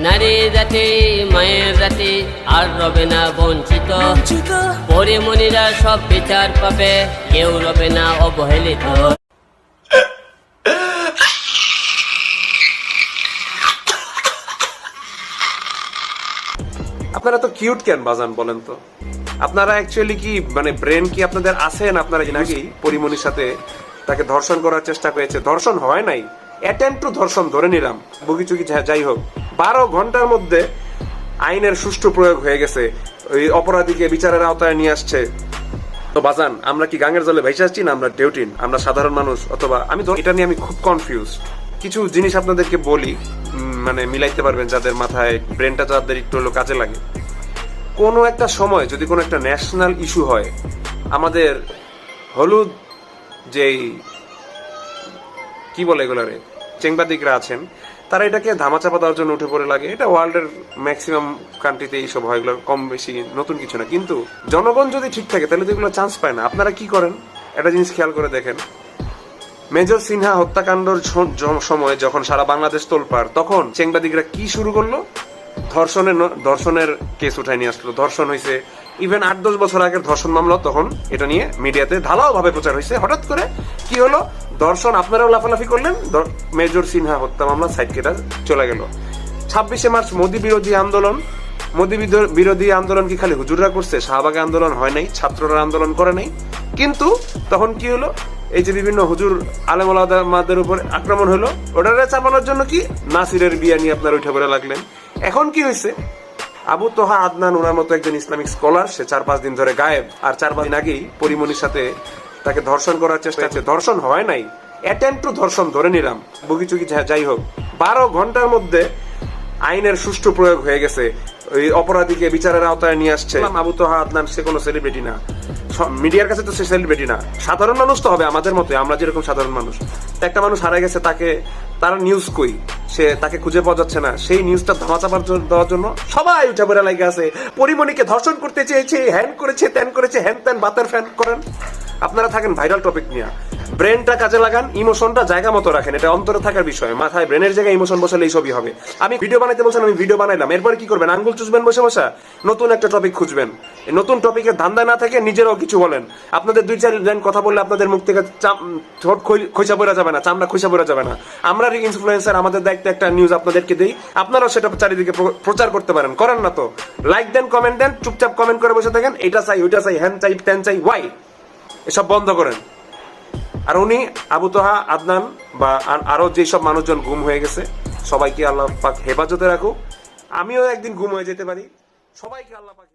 নারী জাতি মায়ের জাতি আর রবে না বঞ্চিত। পরিমণিরা সব বিচার পাবে কেউ রবে না অবহেলিত। আপনারা তো কিউট কেন বাজান বলেন তো? আপনারা অ্যাকচুয়ালি কি মানে ব্রেন কি আপনাদের আছেন আপনারা কি নাকি পরিমণির সাথে তাকে ধর্ষণ করার চেষ্টা করেছে? ধর্ষণ হয় নাই। অ্যাটেম্প টু ধর্ষণ ধরে নিলাম। বগিচুকি যা- যাই হোক। বারো ঘণ্টার মধ্যে আইনের সুষ্ঠু প্রয়োগ হয়ে গেছে। ওই অপরাধীকে বিচারের আওতায় নিয়ে আসছে। তো বাজান, আমরা কি গাঙের জলে ভেসে আসছি না আমরা ডেউটিন? আমরা সাধারণ মানুষ, অথবা আমি তো এটা নিয়ে আমি খুব কনফিউজ কিছু জিনিস আপনাদেরকে বলি মানে মিলাইতে পারবেন যাদের মাথায় ব্রেনটা যাদের একটু হলো কাজে লাগে। কোনো একটা সময় যদি কোনো একটা ন্যাশনাল ইস্যু হয়, আমাদের হলুদ যেই কি বলে এগুলারে? চেংবাদিকরা আছেন, তারা এটাকে ধামাচাপা দেওয়ার জন্য উঠে পড়ে লাগে। এটা ওয়ার্ল্ডের ম্যাক্সিমাম কান্ট্রিতে এইসব হয়, এগুলো কম বেশি, নতুন কিছু না। কিন্তু জনগণ যদি ঠিক থাকে, তাহলে তো এগুলো চান্স পায় না। আপনারা কি করেন? একটা জিনিস খেয়াল করে দেখেন। মেজর সিনহা হত্যাকাণ্ডর সময় যখন সারা বাংলাদেশ তোলপার তখন চেংবাদিকরা কি শুরু করল? ধর্ষণের ধর্ষণের কেস উঠায় নিয়ে আসলো। ধর্ষণ হয়েছে ইভেন আট দশ বছর আগের ধর্ষণ মামলা, তখন এটা নিয়ে মিডিয়াতে ঢালাও ভাবে প্রচার হয়েছে হঠাৎ করে কি হলো? ধর্ষণ আপনারাও লাফালাফি করলেন? মেজর সিনহা হত্যা মামলা সাইড কেটা চলে গেল। ছাব্বিশে মার্চ, মোদী বিরোধী আন্দোলন। মোদী বিরোধী আন্দোলন কি খালি হুজুররা করছে? শাহবাগে আন্দোলন হয় নাই, ছাত্ররা আন্দোলন করে নাই। কিন্তু তখন কি হলো? এই যে বিভিন্ন হুজুর আলেমাদের উপর আক্রমণ হলো, ওটারে চাপানোর জন্য কি? নাসিরের বিয়া নিয়ে আপনার উঠে পড়ে লাগলেন। এখন কি হয়েছে আবু তোহা আদনান ওনার মতো একজন ইসলামিক স্কলার, সে চার পাঁচ দিন ধরে গায়েব। আর চার পাঁচ দিন আগেই পরিমণির সাথে তাকে ধর্ষণ করার চেষ্টা আছে। ধর্ষণ হয় নাই। অ্যাটেম্প টু ধর্ষণ ধরে নিলাম। বগিচুকি যা- যাই হোক। বারো ঘণ্টার মধ্যে আইনের সুষ্ঠু প্রয়োগ হয়ে গেছে। ওই অপরাধীকে বিচারের আওতায় নিয়ে আসছে। আবু তোহা আদনান, সে কোনো সেলিব্রিটি না। মিডিয়ার কাছে তো সে সেলিব্রিটি না। সাধারণ মানুষ তো হবে আমাদের মতো আমরা যেরকম সাধারণ মানুষ। একটা মানুষ হারা গেছে, তাকে তার নিউজ কই? সে তাকে খুঁজে পাওয়া যাচ্ছে না। সেই নিউজটা ধামাচাপার দেওয়ার জন্য সবাই উঠে পড়ে লাগে আছে। পরিমণিকে ধর্ষণ করতে চেয়েছে, হ্যান করেছে, ত্যান করেছে, হ্যান ত্যান, বাতের ফ্যান করেন। আপনারা থাকেন ভাইরাল টপিক নিয়ে। ব্রেনটা কাজে লাগান ইমোশনটা জায়গা মতো রাখেন, এটা অন্তরে থাকার বিষয়। মাথায় ব্রেনের জায়গায় ইমোশন বসালে এই সবই হবে। আমি ভিডিও বানাইতে বলছেন, আমি ভিডিও বানাইলাম। এরপরে কি করবেন? আঙ্গুল চুষবেন বসে বসে? নতুন একটা টপিক খুঁজবেন। নতুন টপিকের ধান্দা না থেকে নিজেরাও কিছু বলেন। আপনাদের দুই চার লাইন কথা বললে আপনাদের মুখ থেকে ঠোঁট খইসা পড়া যাবে না, চামড়া খইসা পড়া যাবে না। আমরা ইনফ্লুয়েন্সার আমাদের দায়িত্বে একটা নিউজ আপনাদেরকে দিই। আপনারাও সেটা চারিদিকে প্রচার করতে পারেন। করেন না তো। লাইক দেন কমেন্ট দেন, চুপচাপ কমেন্ট করে বসে থাকেন। এটা চাই, ওইটা চাই, হ্যান চাই, ত্যান চাই ওয়াই এসব বন্ধ করেন। আর উনি আবু তোহা, আদনান বা আর- আরও যেসব মানুষজন গুম হয়ে গেছে, সবাইকে আল্লাহ পাক হেফাজতে রাখুক। আমিও একদিন গুম হয়ে যেতে পারি। সবাইকে আল্লাহ পাক